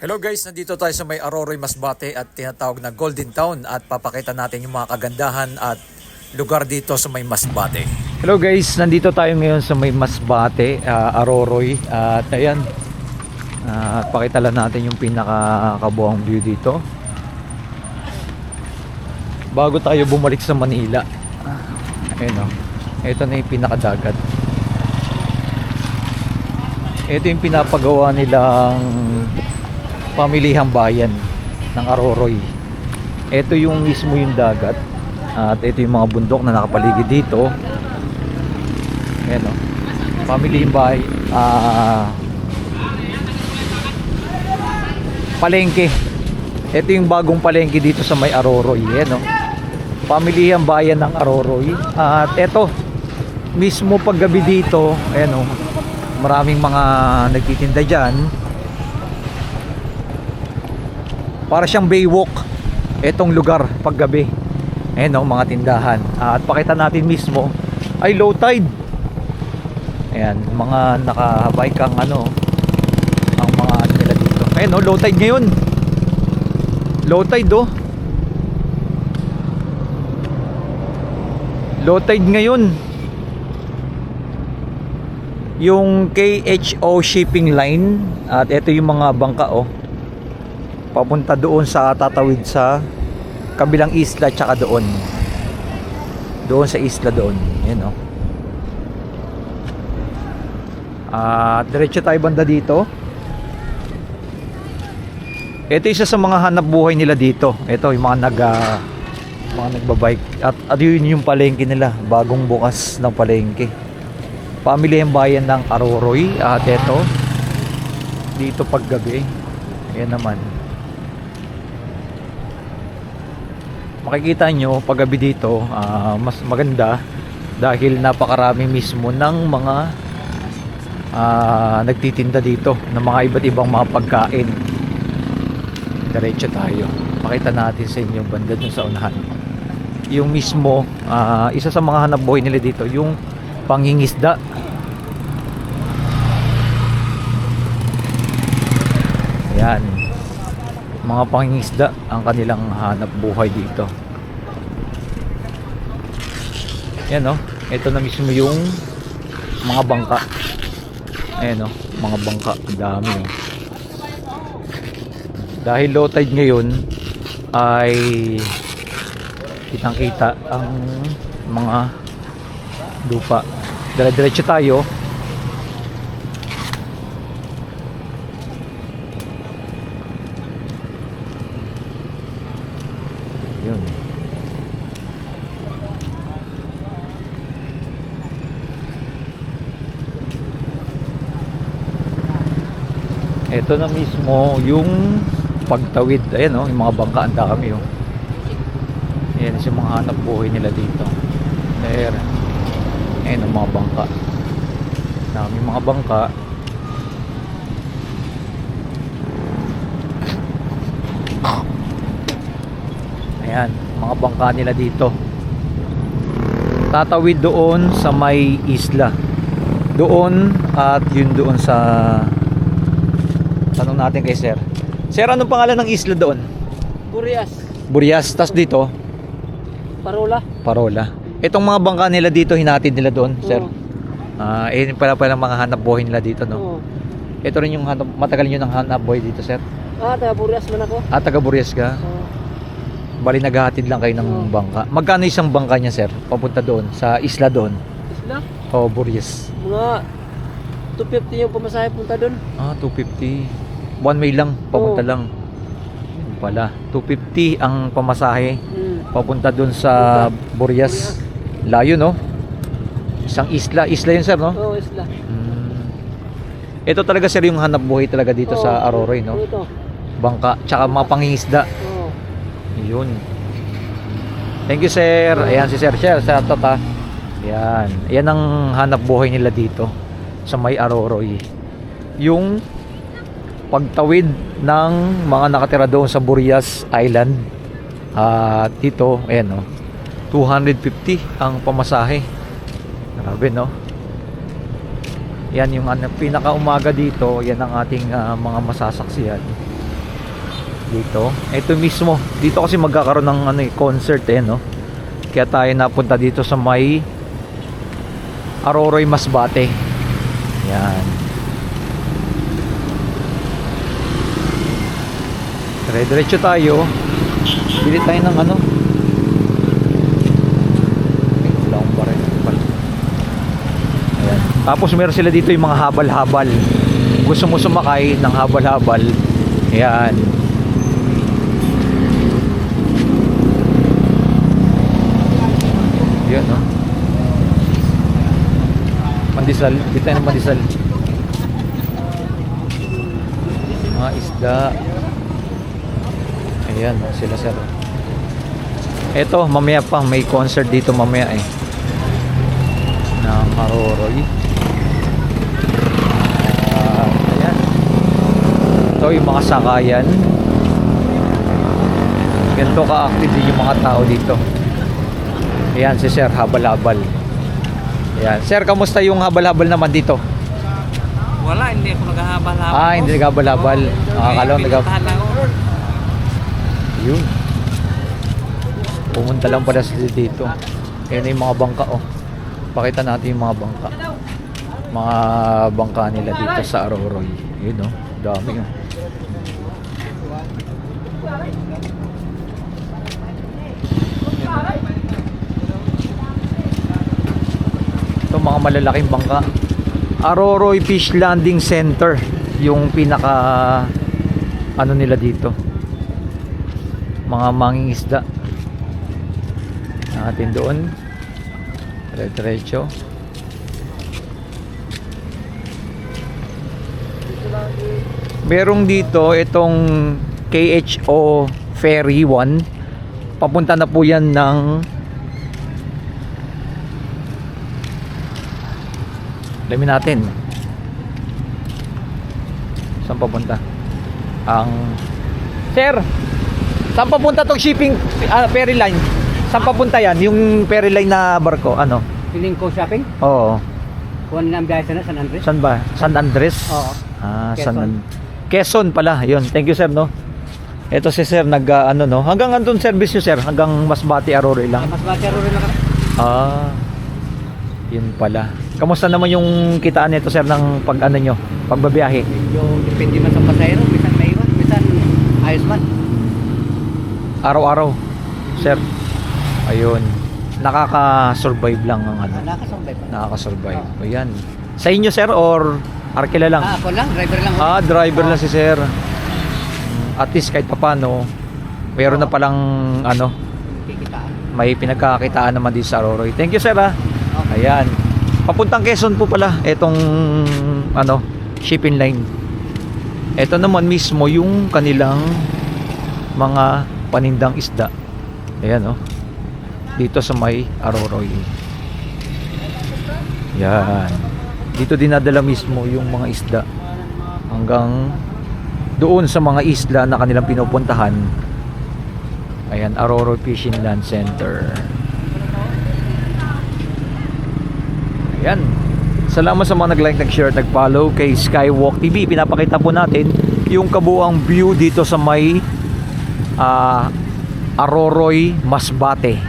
Hello guys, nandito tayo sa may Aroroy Masbate at tinatawag na Golden Town at papakita natin yung mga kagandahan at lugar dito sa may Masbate. Hello guys, nandito tayo ngayon sa may Masbate, uh, Aroroy at ayan, uh, pakita lang natin yung pinakakabuang view dito. Bago tayo bumalik sa Manila. Ayun o, ito na yung pinakadagat. Ito yung pinapagawa nilang pamilihang bayan ng Aroroy. Ito yung mismo yung dagat at ito yung mga bundok na nakapaligid dito. Ayan o. Pamilihang bahay. ah palengke. Ito yung bagong palengke dito sa may Aroroy. Ayan o. Pamilihang bayan ng Aroroy. At ito, mismo paggabi dito, ayan o, maraming mga nagtitinda dyan para siyang baywalk etong lugar paggabi. Ayan o mga tindahan. At pakita natin mismo ay low tide. Ayan mga nakabike ang ano ang mga ano nila dito. Ayan o low tide ngayon. Low tide oh. Low tide ngayon. Yung KHO shipping line at ito yung mga bangka oh papunta doon sa tatawid sa kabilang isla tsaka doon. Doon sa isla doon. Yan oh. At diretso tayo banda dito. Ito isa sa mga hanap buhay nila dito. Ito yung mga nag ah, mga nagbabike. At, at yun yung palengke nila. Bagong bukas ng palengke. Family ang bayan ng Aroroy. At ito dito paggabi. Yan naman makikita nyo paggabi dito ah, mas maganda dahil napakarami mismo ng mga ah, nagtitinda dito ng mga iba't ibang mga pagkain. Diretso tayo. Pakita natin sa inyo banda dun sa unahan. Yung mismo ah, isa sa mga hanap buhay nila dito yung pangingisda yan mga pangingisda ang kanilang hanap buhay dito. Yan o ito na mismo yung mga bangka. Ayan o mga bangka. Ang dami o dahil low tide ngayon ay kitang kita ang mga lupa. Dire-diretso tayo yun ito na mismo yung pagtawid. Ayan oh, yung mga bangka ang dami oh. ayan yung mga hanap buhay nila dito. There ayan ang mga bangka. Dami mga bangka. Ayan mga bangka nila dito. Tatawid doon sa may isla. Doon at yun doon sa natin kay sir sir anong pangalan ng isla doon? Burias, Burias tas dito Parola. Parola itong mga bangka nila dito hinatid nila doon sir Oo. Ah, eh pala pala mga hanap buhay nila dito no. Oo. Ito rin yung hanap matagal niyo ng hanap buhay dito, sir. Ah, taga Burias man ako. Ah, taga Burias ka. Oo. Bali naghahatid lang kayo ng Oo. bangka. Magkano isang bangka niya, sir? Papunta doon sa isla doon. Isla, Oh, Burias. mga 250 yung pamasahe punta doon. Ah, 250. One way lang, papunta Oo. lang. Yun pala. 250 ang pamasahe Hmm. papunta doon sa Burias. Layo, no? Isang isla, isla yun, sir, no? Oo, isla. Hmm. Ito talaga sir yung hanap buhay talaga dito sa Oo. Aroroy, no? Ito. Bangka, tsaka mga pangingisda. Oo. Yun. Thank you, sir. Ayan si Sir Sir sa Tota. Ayan. Ayan ang hanap buhay nila dito sa May Aroroy. Yung pagtawid ng mga nakatira doon sa Burias Island. At dito, ayan no. 250 ang pamasahe. Grabe no. Yan yung ano, pinaka umaga dito, yan ang ating ah, mga masasaksiyan. dito. Ito mismo. Dito kasi magkakaroon ng ano eh, concert eh, no? Kaya tayo napunta dito sa may Aroroy Masbate. Yan. Dire-diretso tayo. Bili tayo ng ano? Wala baril. Ayan. Tapos meron sila dito yung mga habal-habal. Gusto mo sumakay ng habal-habal. Ayan. Yan, no? Pandesal. Dito tayo ng pandesal. Mga isda. Ayan, sila sir. Eto, mamaya pa. May concert dito mamaya eh. Na Maroroy. Ah, ayan. Ito yung mga sakayan. Ganito ka-active din yung mga tao dito. Ayan, si Sir Habal-Habal. Ayan. Sir, kamusta yung habal-habal naman dito? Wala, hindi ako naghahabal-habal. Ah, hindi naghabal-habal. Nakakalaw, nagab... ako. Yun. Pumunta lang pala sila dito. Ayan yung mga bangka, oh. Pakita natin yung mga bangka. Mga bangka nila dito sa Aroroy. Yun, oh. Dami, oh. Ito mga malalaking bangka. Aroroy Fish Landing Center yung pinaka ano nila dito mga manging isda. Natin doon. Diretso. Merong dito itong KHO Ferry 1 papunta na po yan ng Alamin natin. Saan papunta? Ang Sir, saan papunta tong shipping ah, ferry line? Saan papunta yan? Yung ferry line na barko, ano? Piling ko shopping? Oo. Kuha na ang biyahe sana, San Andres. Saan ba? San Andres? Oo. Ah, Quezon. San An- Quezon pala. Yun. Thank you, sir, no? Ito si sir, nag, ah, ano, no? Hanggang andun service nyo, sir? Hanggang Masbate, Aurora lang? Mas bati rin kami. Ah, yun pala. Kamusta naman yung kitaan nito, sir, ng pag, ano nyo? Pagbabiyahe? Yung depende man sa pasahero, minsan may iwan, minsan ayos man. Araw-araw, sir. Ayun. Nakaka-survive lang ang ano. Nakakasambay pa. Nakaka-survive. Ayan. Sa inyo, sir, or arkila lang? Ah, ako lang, driver lang. ako. Ah, driver lang si sir. Mm, At least kahit papano, meron na palang ano, Kikitaan. may pinagkakakitaan naman din sa Aroroy. Thank you, sir, ha. Okay. Ayan. Papuntang Quezon po pala itong ano, shipping line. Ito naman mismo yung kanilang mga panindang isda. Ayan, oh. Dito sa may Aroroy. Yan. Dito dinadala mismo yung mga isda hanggang doon sa mga isla na kanilang pinupuntahan. Ayan, Aroroy Fishing Land Center. Ayan. Salamat sa mga nag-like, nag-share, at nag-follow kay Skywalk TV. Pinapakita po natin yung kabuang view dito sa may ah, Aroroy, Masbate.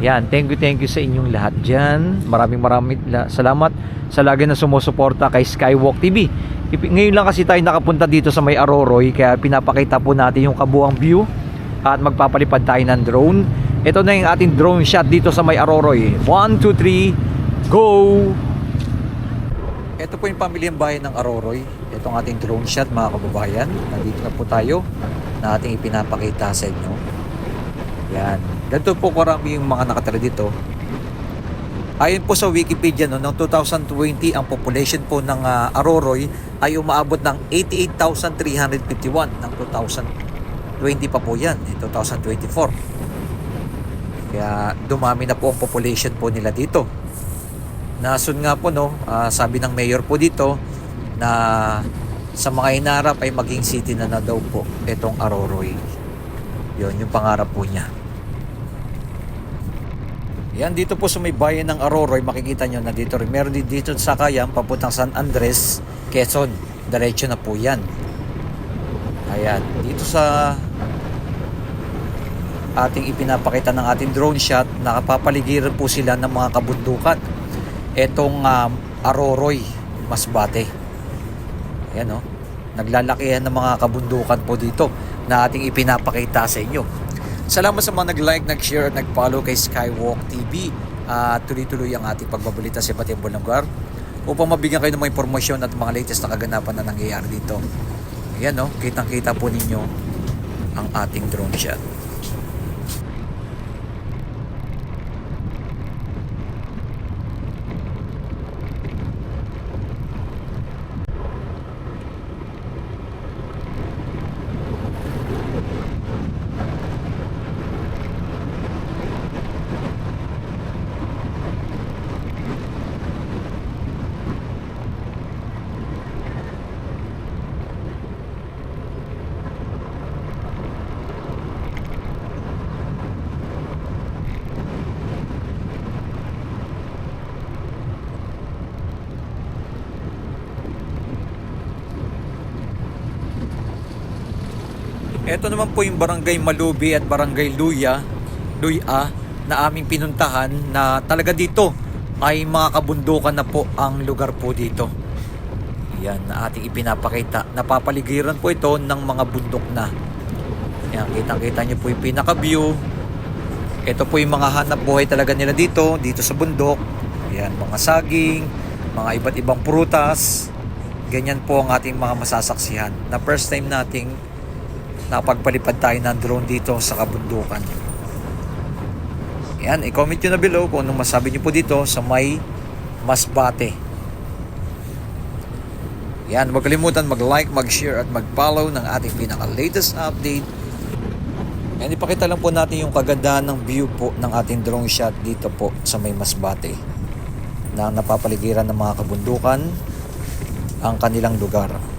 Yan, thank you, thank you sa inyong lahat dyan. Maraming maraming la- salamat sa lagi na sumusuporta kay Skywalk TV. Ngayon lang kasi tayo nakapunta dito sa may Aroroy kaya pinapakita po natin yung kabuang view at magpapalipad tayo ng drone. Ito na yung ating drone shot dito sa may Aroroy. 1, 2, 3, go! Ito po yung pamilyang bayan ng Aroroy. Ito ang ating drone shot mga kababayan. Nandito na po tayo na ating ipinapakita sa inyo. Yan. Ganito po karami yung mga nakatira dito. Ayon po sa Wikipedia, no, noong 2020, ang population po ng ah, Aroroy ay umaabot ng 88,351 ng 2020 pa po yan, eh, 2024. Kaya dumami na po ang population po nila dito. Nasun nga po, no, ah, sabi ng mayor po dito na sa mga inarap ay maging city na na daw po itong Aroroy. Yon yung pangarap po niya. Yan dito po sa may bayan ng Aroroy, makikita nyo na dito rin. Meron din dito sa Kayam, papuntang San Andres, Quezon. Diretso na po yan. Ayan, dito sa ating ipinapakita ng ating drone shot, nakapapaligiran po sila ng mga kabundukan. Etong um, Aroroy, Masbate. Ayan o, naglalakihan ng mga kabundukan po dito na ating ipinapakita sa inyo. Salamat sa mga nag-like, nag-share at nag-follow kay Skywalk TV. At tuloy-tuloy ang ating pagbabalita sa iba't ibang lugar upang mabigyan kayo ng mga impormasyon at mga latest na kaganapan na nangyayari dito. Ayan no, kitang-kita po ninyo ang ating drone shot. Ito naman po yung Barangay Malubi at Barangay Luya, Luya na aming pinuntahan na talaga dito ay mga kabundukan na po ang lugar po dito. Yan na ating ipinapakita. Napapaligiran po ito ng mga bundok na. Yan, kitang-kita nyo po yung pinaka-view. Ito po yung mga hanap buhay talaga nila dito, dito sa bundok. Yan, mga saging, mga iba't ibang prutas. Ganyan po ang ating mga masasaksihan. Na first time nating napagpalipad tayo ng drone dito sa kabundukan. Yan, i-comment nyo na below kung anong masabi nyo po dito sa may Masbate. Yan, huwag kalimutan mag-like, mag-share at mag-follow ng ating pinaka-latest update. Yan, ipakita lang po natin yung kagandahan ng view po ng ating drone shot dito po sa may Masbate na napapaligiran ng mga kabundukan ang kanilang lugar.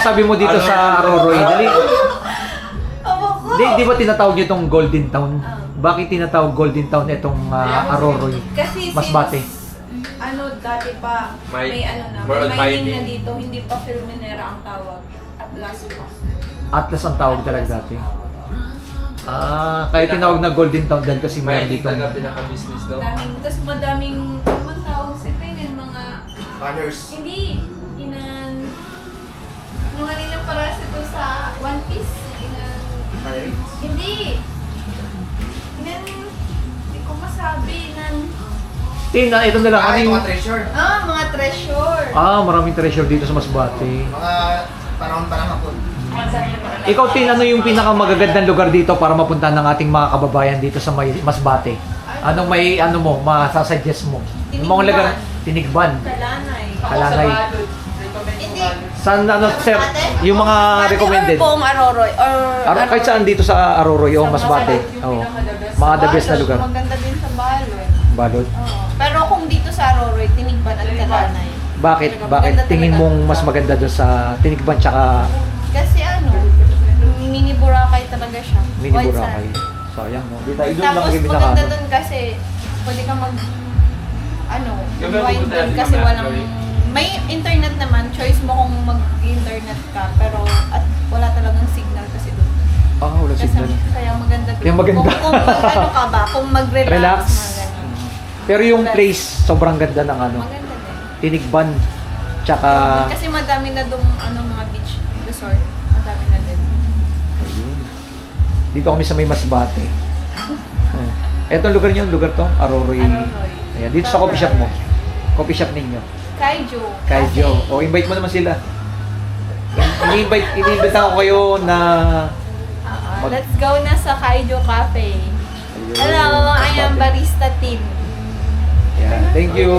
Masabi mo dito sa Aroroy, dali. Di, di ba tinatawag nyo itong Golden Town? Bakit tinatawag Golden Town itong ah, Aroroy? Kasi Masbate. since, ano, dati pa, May- may, ano na, more may on mining mining. na dito, hindi pa Filminera ang tawag. At last pa. Atlas ang tawag talaga dati. Ah, kaya tinawag na Golden Town dahil kasi May meron dito. talaga pinaka-business daw. Daming, tapos madaming, ano man tawag sa Pinin, mga, Banners. hindi, sa One Piece, inan, hindi, inan, hindi ko masabi, inan, Tina, ito na lang. Ah, Ano yung... mga treasure. ah, mga treasure. Ah, maraming treasure dito sa Masbate. Mga panahon pa ng hapon. Ikaw, Tin, ano yung pinakamagagandang lugar dito para mapunta ng ating mga kababayan dito sa may Masbate? Anong may, ano mo, masasuggest mo? Yung mga lugar, Tinigban. Kalanay. Kalanay. Saan, ano, sir, yung mga recommended? Or buong Aroroy. Or, Aro, kahit saan dito sa Aroroy o Masbate. Oo. Mga the best na lugar. Maganda din sa Baloy. Balot. Oo. Pero kung dito sa Aroroy, Tinigban at Kalanay. Bakit? Bakit tingin mong mas maganda doon sa Tinigban tsaka Kasi ano, mini Boracay talaga siya. Mini White Boracay? Sayang, no? Di tayo doon lang Tapos kami maganda nakano. doon kasi pwede ka mag ano, pupunta dun natin kasi mamaya, walang, Chloe. May internet naman, choice mo kung mag-internet ka, pero at wala talagang signal kasi doon. Ah, wala Kasi signal. kaya maganda doon. Kaya maganda. Kung, kung mag- ano ka ba, kung mag-relax, Relax. Pero yung Relax. place, sobrang ganda ng ano. Maganda din. Tinigban. Tsaka... kasi madami na dong ano, mga beach resort. Madami na din. Ayun. Dito kami sa may Masbate. Etong lugar niyo, lugar to, Aroroy. Aroroy. Ayan, dito sa coffee shop mo. Coffee shop ninyo. Kaijo. Joe. O, invite mo naman sila. Ini-invite, ini-invite ako kayo na... Mag- let's go na sa Kaijo Cafe. Hello, I am barista team. Ayan, thank you.